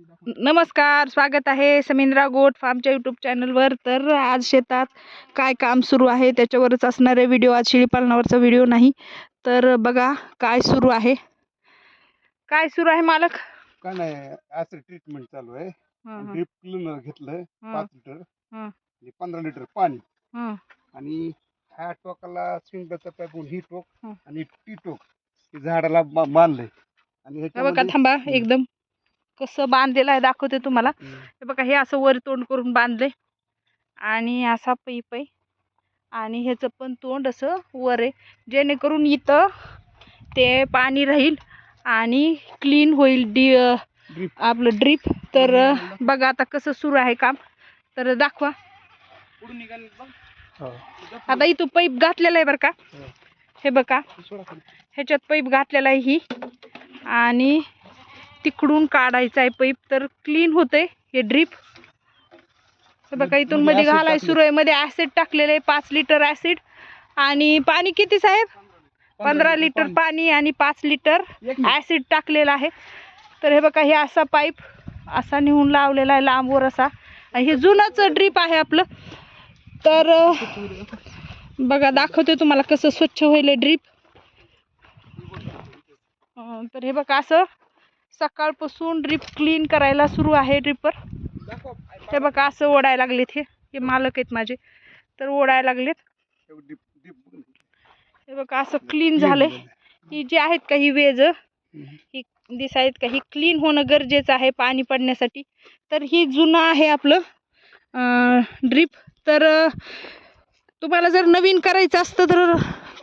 नमस्कार स्वागत आहे समिंद्रा गोट फार्मच्या यूट्यूब चॅनलवर. तर आज शेतात काय काम सुरू आहे? त्याच्यावरच असणारे व्हिडिओ आज शेळीपालनावरचा व्हिडिओ नाही. तर बघा काय सुरू आहे? काय सुरू आहे मालक? काय नाही ऍसिड ट्रीटमेंट चालू आहे. ड्रिप क्लिनर घेतलंय पाच लिटर. म्हणजे पंधरा लिटर पाणी. आणि ह्या टोकाला स्विंगरचा पाईप ही टोक. आणि टी टोक हे झाडाला बांधलंय आणि हे बघा थांबा. एकदम. कसं बांधलेलं आहे दाखवते तुम्हाला. हं. हे बघा हे असं वर तोंड करून बांधले आणि असा पैप. आहे आणि ह्याचं पण तोंड असं वर आहे. जेणेकरून इथं ते पाणी राहील आणि क्लीन होईल डी आपलं ड्रीप तर बघा आता कसं सुरू आहे काम. तर दाखवा. हो. आता इथं पाईप घातलेला आहे बरं का. हो. हे बघा. ह्याच्यात पाईप घातलेला आहे ही. आणि तिकडून काढायचा आहे पाईप तर क्लीन होते हे ड्रीप हे बघा इथून मध्ये घालाय. सुरू आहे मध्ये ऍसिड टाकलेलं आहे पाच लिटर ऍसिड आणि पाणी किती साहेब? पंधरा लिटर पाणी. आणि पाच लिटर. ऍसिड टाकलेलं आहे. तर हे बघा हे असा पाईप असा नेऊन लावलेला आहे लांबवर असा. आणि हे जुनंच ड्रीप आहे आपलं. तर बघा दाखवते तुम्हाला कसं स्वच्छ होईल ड्रीप तर हे बघा असं सकाळपासून ड्रीप क्लीन करायला सुरू आहे ड्रिपर. हे बघा असं ओढायला लागलेत हे. हे मालक आहेत माझे. तर ओढायला लागलेत. हे बघा असं क्लीन झालंय. ही जी आहेत का ही वेज हं. दिसायत का ही क्लीन होणं गरजेचं आहे पाणी पडण्यासाठी. तर ही जुनं आहे आपलं ड्रीप तर तुम्हाला जर नवीन करायचं असतं तर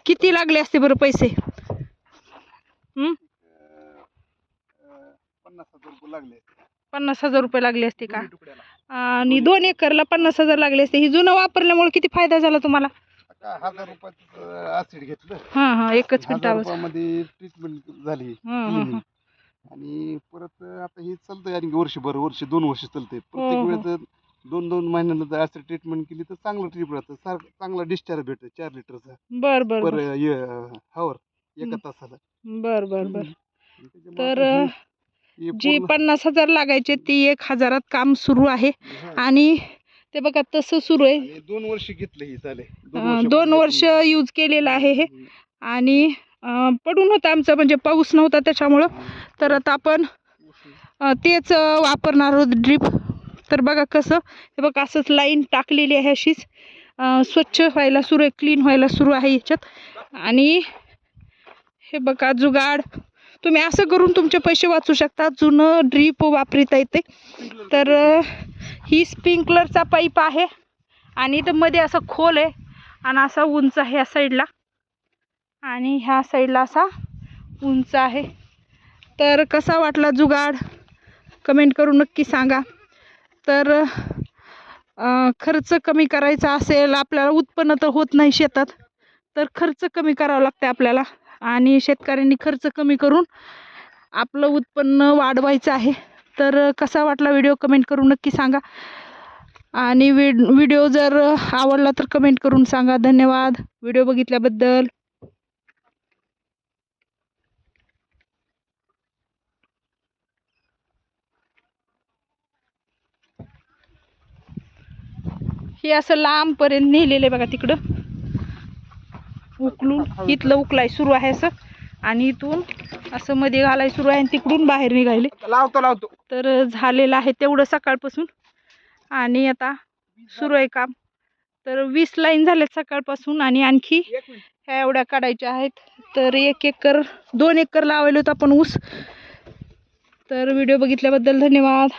किती लागले असते बरं पैसे हं? अं, अं, पन्नास हजार रुपये लागले. पन्नास हजार रुपये लागले असते का? तुकड्याला. आणि दोन एकरला पन्नास हजार लागले असते. ही जुनं वापरल्यामुळे किती फायदा झाला तुम्हाला? आता हजार रुपयाचं ऍसिड घेतलं. हां हां एकच हजार मिनिटावर रुपयामध्ये ट्रीटमेंट झाली. हं, हं, हं. आणि परत आता हे चालतंय आणि वर्षभर वर्ष दोन वर्ष चालतंय. हो, प्रत्येक हो. वेळेस दोन दोन महिन्याला जर असं ट्रीटमेंट केली तर चांगलं ट्रीप राहतं. सार चांगला डिस्चार्ज भेटतो चार लिटरचा. बर बर पर बर हवर एका. तासाला. बर बर बर. त्याच्यामुळे तर आता हे जी पन्नास हजार लागायचे ती एक हजारात काम सुरू आहे. आणि ते बघा तसं सुरू आहे. दोन वर्ष घेतलं हे दोन वर्ष यूज केलेलं आहे हे. आणि पडून होतं आमचं म्हणजे पाऊस नव्हता त्याच्यामुळं. तर आता आपण तेच वापरणार आहोत ड्रीप तर बघा कसं हे बघा असंच लाईन टाकलेली आहे अशीच. स्वच्छ व्हायला सुरू आहे क्लीन व्हायला सुरू आहे याच्यात. आणि हे बघा जुगाड. तुम्ही असं करून तुमचे पैसे वाचू शकता. जुनं ड्रीप वापरता येते तर ही स्प्रिंकलरचा पाईप आहे आणि इथं मध्ये असं खोल आहे आणि असा उंच आहे या साईडला आणि ह्या साईडला असा उंच आहे. तर कसा वाटला जुगाड? कमेंट करून नक्की सांगा. तर खर्च कमी करायचा असेल आपल्याला उत्पन्न तर होत नाही शेतात. तर खर्च कमी करावा लागते आपल्याला. आणि शेतकऱ्यांनी खर्च कमी करून आपलं उत्पन्न वाढवायचं आहे. तर कसा वाटला व्हिडिओ? कमेंट करून नक्की सांगा. आणि विड व्हिडिओ जर आवडला तर कमेंट करून सांगा. धन्यवाद. व्हिडिओ बघितल्याबद्दल. हे असं लांबपर्यंत नेलेलं आहे बघा तिकडं. उकलून इथलं उकलाय सुरू आहे असं. आणि इथून असं मध्ये घालाय सुरू आहे आणि तिकडून बाहेर निघायले. लावतो लावतो. तर झालेलं आहे तेवढं सकाळपासून. आणि आता सुरू आहे काम. तर वीस लाईन झाल्यात सकाळपासून आणि आणखी. ह्या एवढ्या काढायच्या आहेत. तर एक एकर दोन एकर लावले होतं आपण ऊस. तर व्हिडिओ बघितल्याबद्दल धन्यवाद.